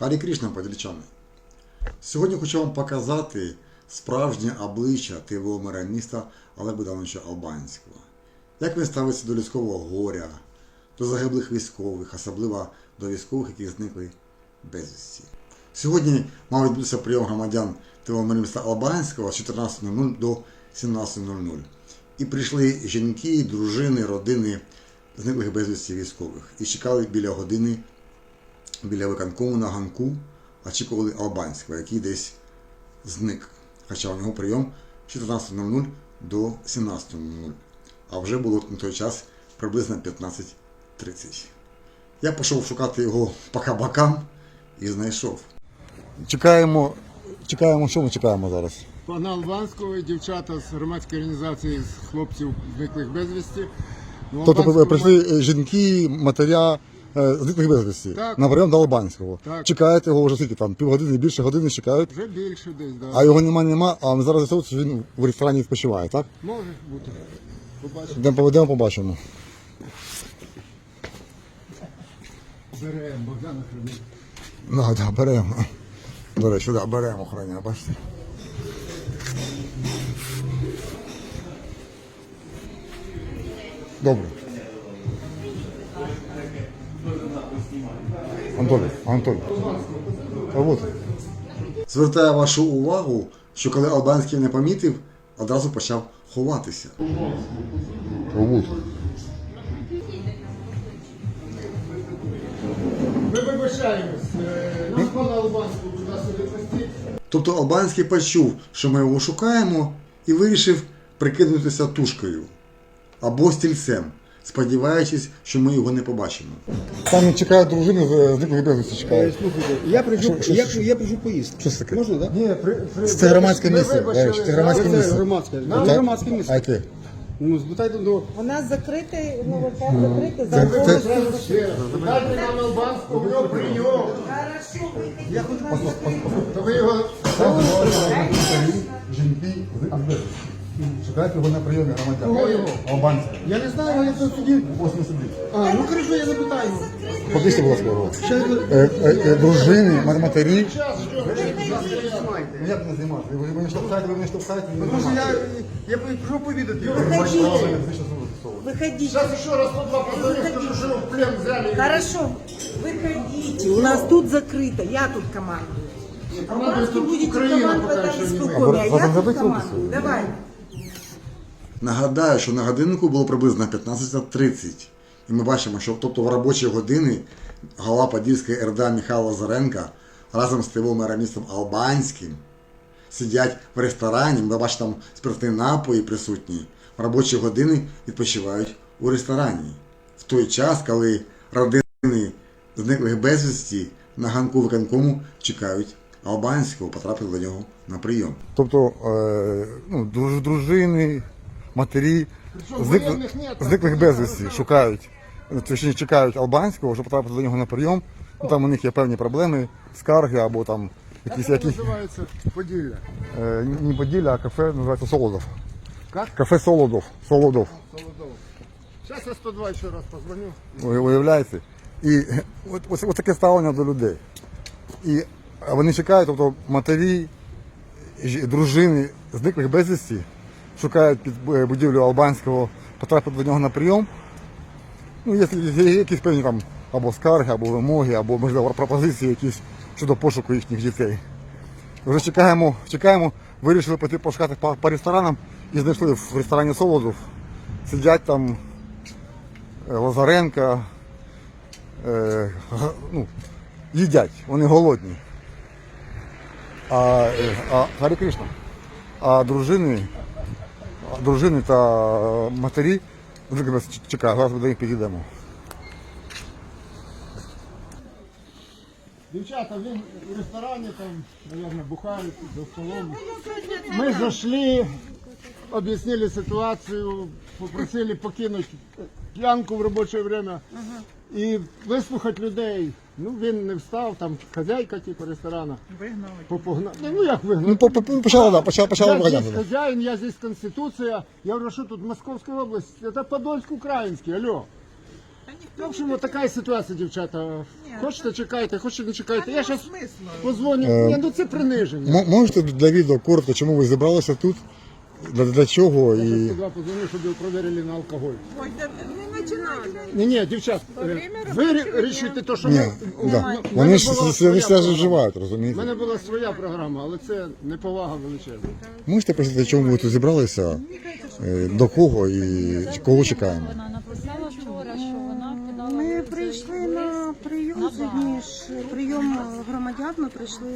Харі Крішна, подільчани. Сьогодні хочу вам показати справжнє обличчя ТВО мера міста Олега Богдановича Албанського. Як він ставиться до людського горя, до загиблих військових, особливо до військових, які зникли безвісті. Сьогодні мав відбутися прийом громадян ТВО мера міста Албанського з 14.00 до 17.00. І прийшли жінки, дружини, родини зниклих безвісті військових і чекали біля години біля виконкому на ганку очікували Албанського, який десь зник. Хоча у нього прийом з 14.00 до 17.00. А вже було на той час приблизно 15.30. Я пішов шукати його по кабакам і знайшов. Чекаємо, чекаємо, що ми чекаємо зараз? Пана Албанського і дівчата з громадської організації з хлопців зниклих безвісті. Ну, Тобто прийшли е, жінки, матеря е, безвісті Так. на прийом до Албанського. Так. Чекаєте його вже скільки там, півгодини, більше години чекають. Вже більше десь, да. А його нема, нема, а ми зараз з'ясовуємо, що він в ресторані відпочиває, так? Може бути. Побачимо. Йдемо поведемо, побачимо. Беремо Богдана Храни. Ну, да, беремо. До речі, да, беремо охороня, бачите. Добре. Анатолій, Анатолій. А от. Звертаю вашу увагу, що коли Албанський не помітив, одразу почав ховатися. От. Ми вибачаємось. Е, Нам пана Албанського. Тобто Албанський почув, що ми його шукаємо, і вирішив прикинутися тушкою або стільцем, сподіваючись, що ми його не побачимо. Там чекають дружини з зниклих безвісті чекають. Слухайте, я прийшов, Що- що- я, що- я прийшов поїсти. Що це таке? Можна, так? Ні, при, при, Це громадське місце. Бачиш, це громадське Це місце. громадське. Нам Це Так? громадське А місце. яке? Ну, спитайте до... У нас закритий ну, ВК закритий за це- повністю. Дайте нам Албанського, в нього прийом. Хорошо, виходіть. То ви його... Жінки безвісті. Чекають його на прийомі громадян. Кого його? Албанського. Я не знаю, я тут сидів. Ось не сидить. А, ну хорошо, я запитаю. Покличте, будь ласка, його. Ще я- Е, е, е, Дружини, матері. Час, що? Ну як не знімати? Ви ви не штовхаєте, ви не штовхаєте. ви не Тому що я, знімаєте. я прийшов повідати. Виходіть, Ви що знову? виходіть. Зараз ще раз по два позові, скажу, що в плен взяли. Хорошо, выходите. У нас тут закрыто. Я тут командую. Командує Вы тут будете Україна командовать поки там що не спокойно, а я Вам тут забыть командую. Давай. Нагадаю, що на годиннику було приблизно 15.30. І ми бачимо, що тобто в робочі години голова Подільської РДА Михайло Лазаренко разом з ТВ мера Албанським сидять в ресторані. Ми бачимо там спиртні напої присутні. В робочі години відпочивають у ресторані. В той час, коли родини зниклих безвісті на ганку виконкому чекають Албанського, потрапити до нього на прийом. Тобто ну, дружини, матері зник- воєнних ні, так, зниклих безвісті шукають, точніше чекають Албанського, щоб потрапити до нього на прийом. Ну, там у них є певні проблеми, скарги або там якісь Як якісь називається Поділля? е, не Поділля, а кафе називається Солодов. Як? Кафе Солодов. Солодов. Солодов. Зараз я 102 ще раз позвоню. Ви уявляєте? І от, ось, ось таке ставлення до людей. І вони чекають, тобто матері, жі- дружини зниклих безвісті, шукають під е, будівлю Албанського, потрапити до нього на прийом. Ну, є якісь певні там або скарги, або вимоги, або можливо пропозиції якісь щодо пошуку їхніх дітей. Вже чекаємо, чекаємо, вирішили піти пошукати по, по ресторанам і знайшли в ресторані Солодов. Сидять там е, Лазаренка, е, ну, їдять, вони голодні. А, е, а Гарі Кришна. А дружини, дружини та е, матері вони нас чекають, зараз ми до них підійдемо. Дівчата, він в ресторані там, мабуть, бухають за столом. Мы зашли, объяснили ситуацию, попросили покинуть п'янку в робоче время і вислухати людей. Ну він не встав, там хазяйка типу ресторану. Вигнали. Попогнали. Ну як вигнали? Ну, по- по- почала, да, почала, почала я здесь виганяти. хозяин, я здесь Конституция. Я говорю, что тут Московская область? Это Подольск-Украинский, алло. В общем, вот така ситуація, дівчата. Хочете чекайте, хочете не чекайте. Я зараз позвоню. Е, Ні, ну це приниження. М- можете для відео коротко, чому ви зібралися тут? Для, для чого Я і. туди позвоню, щоб його провірили на алкоголь. Ой, да не починайте. Ні, ні, дівчат, е, ви рі- рішуєте те, що Ні, ми- у да. мене Вони ж була своя ж програма. вживають, У розумієте? мене була своя програма, але це неповага величезна. Можете пояснити, чому ви тут зібралися? Е, До кого і кого чекаємо? Вона написала вчора, що вона кидала Ми прийшли на прийом сьогодні ж прийом громадян. Ми прийшли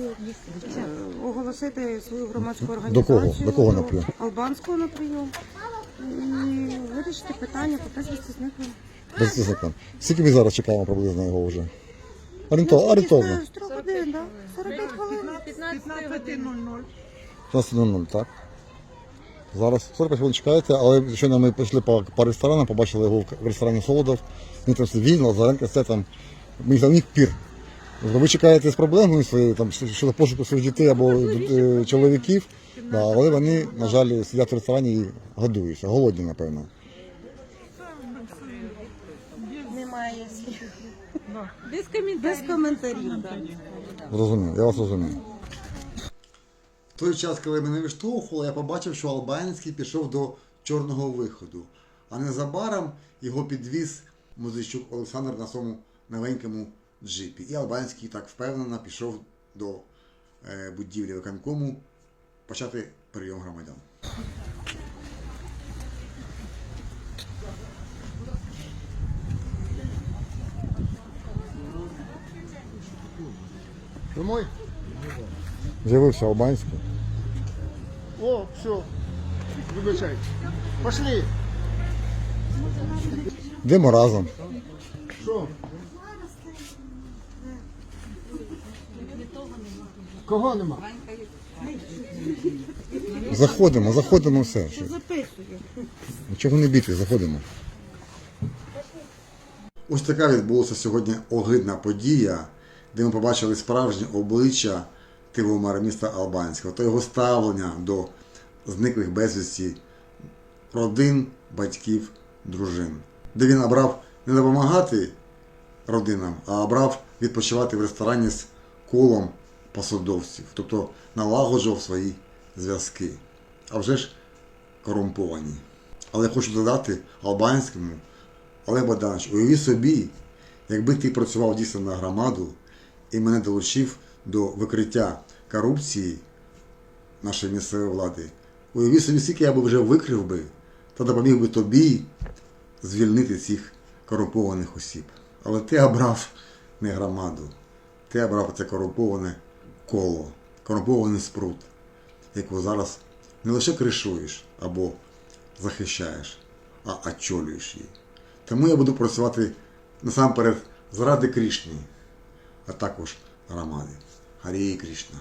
е, оголосити свою громадську організацію кого? До кого на прийом? Албанського на прийом і вирішити питання по безвісті. Без закон. Скільки ми зараз чекаємо приблизно його вже? Орієнтовно, орієнтовно. З трьох годин, да? 45 хвилин. 15.00, так? Зараз 45 хвилин чекаєте, але щойно ми пішли по, по ресторанам, побачили його в ресторані Солодов. Він там все він, Лазаренко, все там. Ми за них пір. Тобто Ви чекаєте з проблемою своєю, там, щодо пошуку своїх дітей або е, чоловіків, да, але вони, на жаль, сидять в ресторані і годуються. Голодні, напевно. Без коментарів. Без коментарів. да. Зрозумів, я вас розумію. В той час, коли мене виштовхували, я побачив, що Албанський пішов до чорного виходу. А незабаром його підвіз музичук Олександр на своєму новенькому джипі. І Албанський так впевнено пішов до е, будівлі виконкому почати прийом громадян. Домой? З'явився Албанський. О, все. Вибачайте. Пошли. Йдемо разом. Що? Кого нема? Заходимо, заходимо все. Що записує? Нічого не бійтесь, заходимо. Ось така відбулася сьогодні огидна подія, де ми побачили справжнє обличчя Тивомара міста Албанського та його ставлення до зниклих безвісті родин, батьків, дружин. Де він обрав не допомагати родинам, а обрав відпочивати в ресторані з колом посадовців, тобто налагоджував свої зв'язки. А вже ж корумповані. Але хочу додати албанському, Олег Богданович, уяви собі, якби ти працював дійсно на громаду і мене долучив до викриття корупції нашої місцевої влади. Уяви собі, скільки я би вже викрив би та допоміг би тобі звільнити цих корумпованих осіб. Але ти обрав не громаду, ти обрав це корумповане коло, корумпований спрут, яку зараз не лише кришуєш або захищаєш, а очолюєш її. Тому я буду працювати насамперед заради Крішні, а також громади. Гарії Крішна.